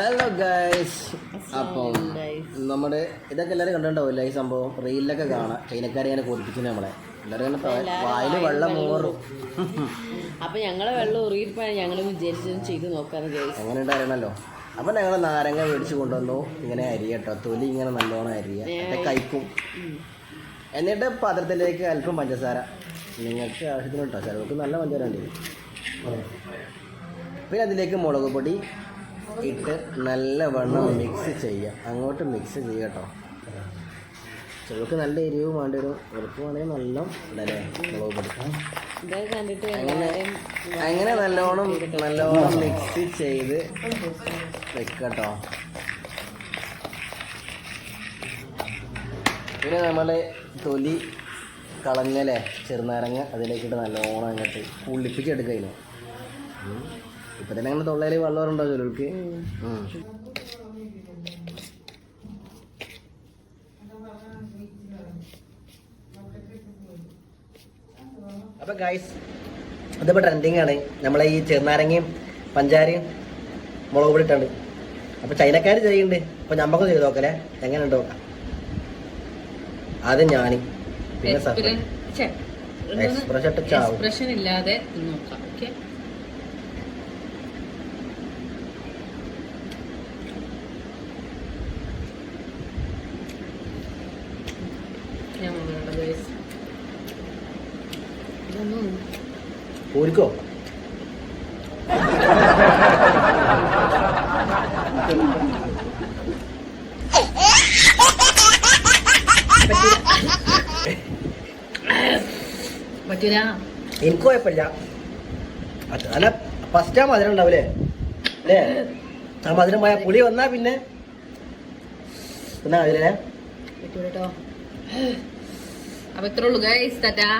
Hello guys അപ്പം നമ്മുടെ ഇതൊക്കെ എല്ലാവരും കണ്ടിട്ടുണ്ടാവില്ല ഈ സംഭവം? റീലിലൊക്കെ കാണാം. ചൈനക്കാരെ ഇങ്ങനെ കൊതിപ്പിച്ചു നമ്മളെ. എല്ലാവരും ഇങ്ങനെ വായിൽ വെള്ളം മൂറും അപ്പൊ ഞങ്ങളെ വെള്ളം ഉറിയിപ്പോയാൽ ഞങ്ങൾ വിചാരിച്ചതും ചെയ്ത് നോക്കാന്ന് ഗൈസ് അങ്ങനെ ഉണ്ടായിരുന്നല്ലോ അപ്പം ഞങ്ങൾ നാരങ്ങ മേടിച്ച് കൊണ്ടുവന്നു. ഇങ്ങനെ അരിയട്ടോ തൊലി ഇങ്ങനെ നല്ലോണം അരിയ കഴിക്കും എന്നിട്ട് പാത്രത്തിലേക്ക് അല്പം പഞ്ചസാര. നിങ്ങൾക്ക് ആവശ്യത്തിന് കേട്ടോ ചിലവർക്ക് നല്ല പഞ്ചസാര ഉണ്ട് പിന്നെ അതിലേക്ക് മുളക് പൊടി ഇട്ട് നല്ലവണ്ണം മിക്സ് ചെയ്യുക അങ്ങോട്ട് മിക്സ് ചെയ്യുക കേട്ടോ ചിലർക്ക് നല്ല എരിവ് വേണ്ടി വരും വേണമെങ്കിൽ നല്ല ഇതല്ലേ മുളക് കൊടുക്കാം കണ്ടിട്ട് അങ്ങനെ അങ്ങനെ നല്ലോണം നല്ലോണം മിക്സ് ചെയ്ത് വെക്കട്ടോ പിന്നെ നമ്മൾ തൊലി കളഞ്ഞല്ലേ ചെറുനാരങ്ങ അതിലേക്കിട്ട് നല്ലോണം അങ്ങോട്ട് പുള്ളിപ്പിച്ചെടുക്കുന്നു ഇപ്പം തന്നെ അങ്ങനെ തൊള്ളയിൽ വെള്ളം ഉണ്ടോ ചിലർക്ക് അപ്പൊ ഗൈസ് ഇതിപ്പോ ട്രെൻഡിങ് ആണ്. നമ്മളെ ഈ ചെറുനാരങ്ങയും പഞ്ചാരയും മുളക് പൊടി ഇട്ടുണ്ട്. അപ്പൊ ചൈനക്കാർ ചെയ്യുന്നുണ്ട് അപ്പൊ നമ്മക്ക് ചെയ്ത് നോക്കലേ എങ്ങനെ ഉണ്ട് നോക്കാം. ആദ്യം ഞാൻ പിന്നെ എക്സ്പ്രഷൻ ഇല്ലാതെ നോക്കാം. ഓക്കെ ഗൈസ് ഇതൊന്നും ഊരിക്കോ പറ്റൂല. എനിക്ക് കുഴപ്പമില്ല. അത് അല്ല ഫസ്റ്റ് ആ മധുരം ഉണ്ടാവില്ലേ അല്ലേ? ആ മധുരം പോയ പുളി വന്നാ പിന്നെ പിന്നെ അതിലെ പറ്റൂല കേട്ടോ അപ്പൊ ഇത്രേ ഉള്ളൂ ഗൈസ് ടാറ്റാ.